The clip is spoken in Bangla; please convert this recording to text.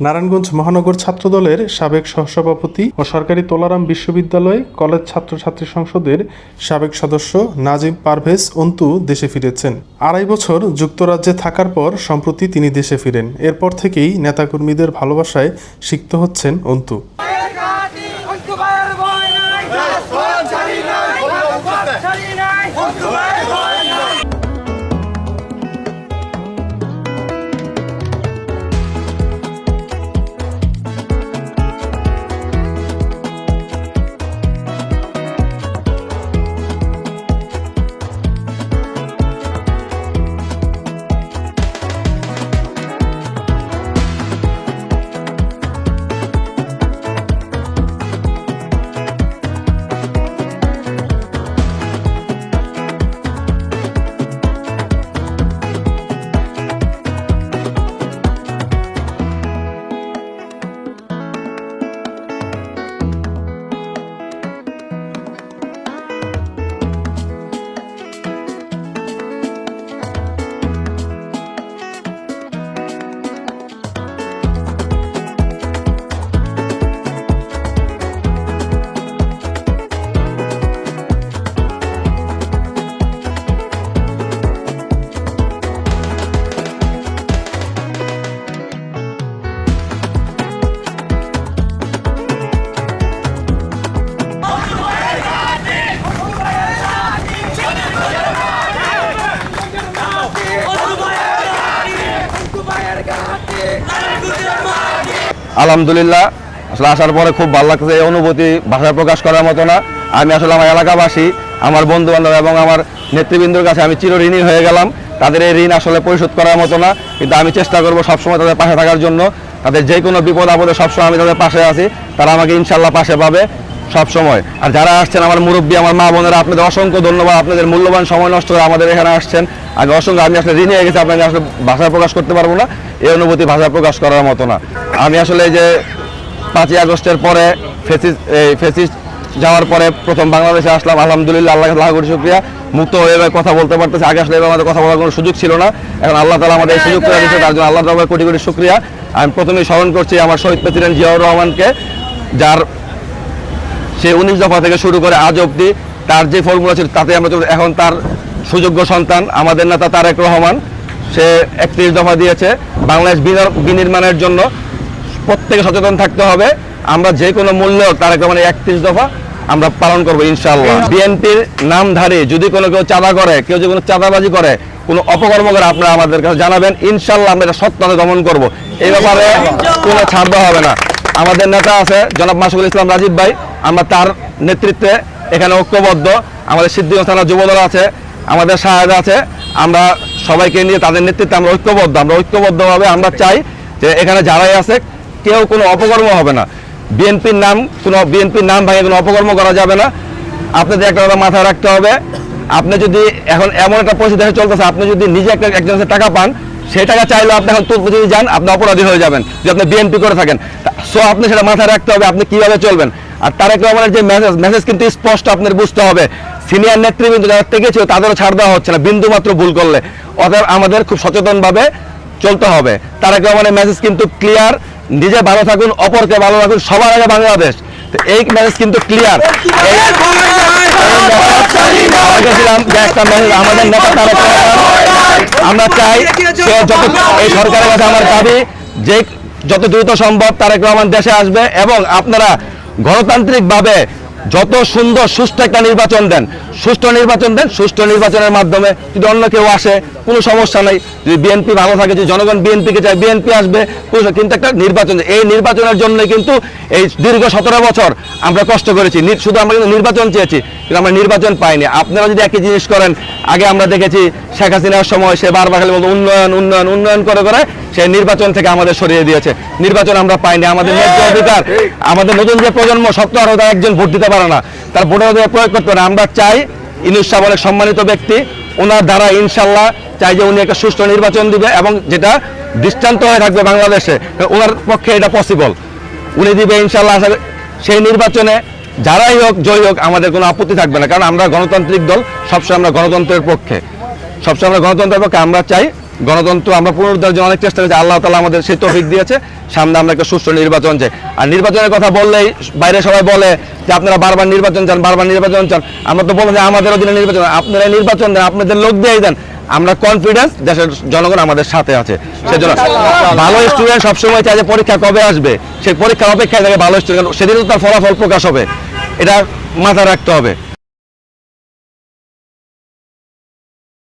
নারায়ণগঞ্জ মহানগর ছাত্রদলের সাবেক সহসভাপতি ও সরকারি তোলারাম বিশ্ববিদ্যালয় কলেজ ছাত্রছাত্রী সংসদের সাবেক সদস্য নাজিম পারভেজ অন্তু দেশে ফিরেছেন। আড়াই বছর যুক্তরাজ্যে থাকার পর সম্প্রতি তিনি দেশে ফিরেন। এরপর থেকেই নেতাকর্মীদের ভালোবাসায় সিক্ত হচ্ছেন অন্তু। আলহামদুলিল্লাহ, আসলে আসার পরে খুব ভালো লাগছে এই অনুভূতি ভাষায় প্রকাশ করার মতো না। আমি আসলে আমার এলাকাবাসী, আমার বন্ধু বান্ধব এবং আমার নেতৃবৃন্দর কাছে আমি চিরঋণী হয়ে গেলাম। তাদের এই ঋণ আসলে পরিশোধ করার মতো না, কিন্তু আমি চেষ্টা করব সবসময় তাদের পাশে থাকার জন্য। তাদের যে কোনো বিপদ আপদে সবসময় আমি তাদের পাশে আছি। তারা আমাকে ইনশাল্লাহ পাশে পাবে। সব সময়। আর যারা আসছেন আমার মুরব্বী আমার মা বোনেরা আপনাদের অসংখ্য ধন্যবাদ। আপনাদের মূল্যবান সময় নষ্ট করে আমাদের এখানে আসছেন। আগে অসংখ্য আমি আসলে ঋণে হয়ে গেছি আপনাকে আসলে ভাষায় প্রকাশ করতে পারব না। এই অনুভূতি ভাষায় প্রকাশ করার মতো না। আমি আসলে এই যে পাঁচই আগস্টের পরে ফেসিস এই ফেসিস যাওয়ার পরে প্রথম বাংলাদেশে আসলাম আলহামদুলিল্লাহ আল্লাহ লাখ করি শুক্রিয়া। মুক্ত হয়ে এভাবে কথা বলতে পারতেছে আগে আসলে আমাদের কথা বলার কোনো সুযোগ ছিল না। এখন আল্লাহ তালা আমাদের এই সুযোগ করে দিচ্ছে তার জন্য আল্লাহ তালা কোটি কোটি শুক্রিয়া। আমি প্রথমেই স্মরণ করছি আমার শহীদ প্রেসিডেন্ট জিয়াউর রহমানকে যার সে উনিশ দফা থেকে শুরু করে আজ অবধি তার যে ফর্মুলা ছিল তাতে আমরা এখন তার সুযোগ্য সন্তান আমাদের নেতা তারেক রহমান সে একত্রিশ দফা দিয়েছে। বাংলাদেশ বিনির্মাণের জন্য প্রত্যেকে সচেতন থাকতে হবে। আমরা যে কোনো মূল্য তারেক রহমানের একত্রিশ দফা আমরা পালন করব ইনশাল্লাহ বিএনপির নামধারী যদি কোনো কেউ চাঁদা করে কেউ যদি কোনো চাঁদাবাজি করে কোনো অপকর্ম করে আপনারা আমাদের কাছে জানাবেন। ইনশাল্লাহ আমরা এটা সত্যানে দমন করব। এই ব্যাপারে কোনো ছাড় দেওয়া হবে না। আমাদের নেতা আছে জনাব মাসুকুল ইসলাম রাজীব ভাই। আমরা তার নেতৃত্বে এখানে ঐক্যবদ্ধ। আমাদের সিদ্ধিগঞ্জ থানা যুবদল আছে, আমাদের সাহায্য আছে। আমরা সবাইকে নিয়ে তাদের নেতৃত্বে আমরা ঐক্যবদ্ধ। আমরা ঐক্যবদ্ধভাবে আমরা চাই যে এখানে যারাই আছে, কেউ কোনো অপকর্ম হবে না। বিএনপির নাম কোনো, বিএনপির নাম ভাঙে কোনো অপকর্ম করা যাবে না। আপনাদের একটা কথা মাথায় রাখতে হবে, আপনি যদি এখন এমন একটা পরিস্থিতি চলতেছে, আপনি যদি নিজে একটা একজন টাকা পান, সেই টাকা চাইলেও আপনি এখন তুলতে যদি যান, আপনি অপরাধী হয়ে যাবেন, যদি আপনি বিএনপি করে থাকেন। সো আপনি সেটা মাথায় রাখতে হবে, আপনি কীভাবে চলবেন? আর তারেক রহমানের যে মেসেজ মেসেজ কিন্তু স্পষ্ট আপনার বুঝতে হবে। সিনিয়র নেতৃবৃন্দ যারা থেকে ছিল, তাদেরও ছাড় দেওয়া হচ্ছে না। বিন্দু মাত্র ভুল করলে। অতএব আমাদের খুব সচেতনভাবে চলতে হবে। তারেক রহমানের মেসেজ কিন্তু ক্লিয়ার নিজে ভালো থাকুন, অপরকে ভালো রাখুন। সবার আগে বাংলাদেশ। এই মেসেজ কিন্তু ক্লিয়ার আমাদের নেতা আমরা চাই যত এই সরকারের কাছে আমার দাবি, যে যত দ্রুত সম্ভব তারেক রহমান দেশে আসবে এবং আপনারা গণতান্ত্রিকভাবে যত সুন্দর, সুষ্ঠু একটা নির্বাচন দেন, সুষ্ঠু নির্বাচন দেন, সুষ্ঠু নির্বাচনের মাধ্যমে যদি অন্য কেউ আসে, কোনো সমস্যা নেই। যদি বিএনপি ভালো থাকে, যদি জনগণ বিএনপিকে চায় বিএনপি আসবে কিন্তু একটা নির্বাচন, এই নির্বাচনের জন্য কিন্তু এই দীর্ঘ সতেরো বছর আমরা কষ্ট করেছি। শুধু আমরা কিন্তু নির্বাচন চেয়েছি, কিন্তু আমরা নির্বাচন পাইনি। আপনারা যদি একই জিনিস করেন, আগে আমরা দেখেছি শেখ হাসিনার সময় সে বারবার খালি বলতো, উন্নয়ন উন্নয়ন উন্নয়ন করে করে। সে নির্বাচন থেকে আমাদের সরিয়ে দিয়েছে। নির্বাচন আমরা পাইনি আমাদের ন্যায্য অধিকার আমাদের নতুন যে প্রজন্ম সত্য আরও তারা একজন ভোট দিতে পারে না। তার ভোটের অধিকার প্রয়োগ করতে পারে আমরা চাই ইনুস অনেক সম্মানিত ব্যক্তি ওনার দ্বারা ইনশাল্লাহ চাই যে উনি একটা সুষ্ঠু নির্বাচন দিবে এবং যেটা দৃষ্টান্ত হয়ে থাকবে বাংলাদেশে। ওনার পক্ষে এটা পসিবল উনি দিবে ইনশাল্লাহ সেই নির্বাচনে যারাই হোক জয়ী হোক আমাদের কোনো আপত্তি থাকবে না। কারণ আমরা গণতান্ত্রিক দল সবসময় আমরা গণতন্ত্রের পক্ষে। সবসময় আমরা গণতন্ত্রের পক্ষে আমরা চাই গণতন্ত্র আমরা পুনরুদ্ধারের জন্য অনেক চেষ্টা করেছি। আল্লাহ তালা আমাদের সেই তফিক দিয়েছে। সামনে আমরা একটা সুষ্ঠু নির্বাচন চাই। আর নির্বাচনের কথা বললেই বাইরে সবাই বলে যে আপনারা বারবার নির্বাচন চান, বারবার নির্বাচন চান। আমরা তো বলব যে আমাদের অধীনে নির্বাচন। আপনারা নির্বাচন দেন, আপনাদের লোক দিয়েই দেন। আমরা কনফিডেন্স দেশের জনগণ আমাদের সাথে আছে। সেজন্য ভালো স্টুডেন্ট সবসময় চায় যে পরীক্ষা কবে আসবে। সেই পরীক্ষার অপেক্ষায় থাকে ভালো স্টুডেন্ট সেদিন তো তার ফলাফল প্রকাশ হবে। এটা মাথায় রাখতে হবে।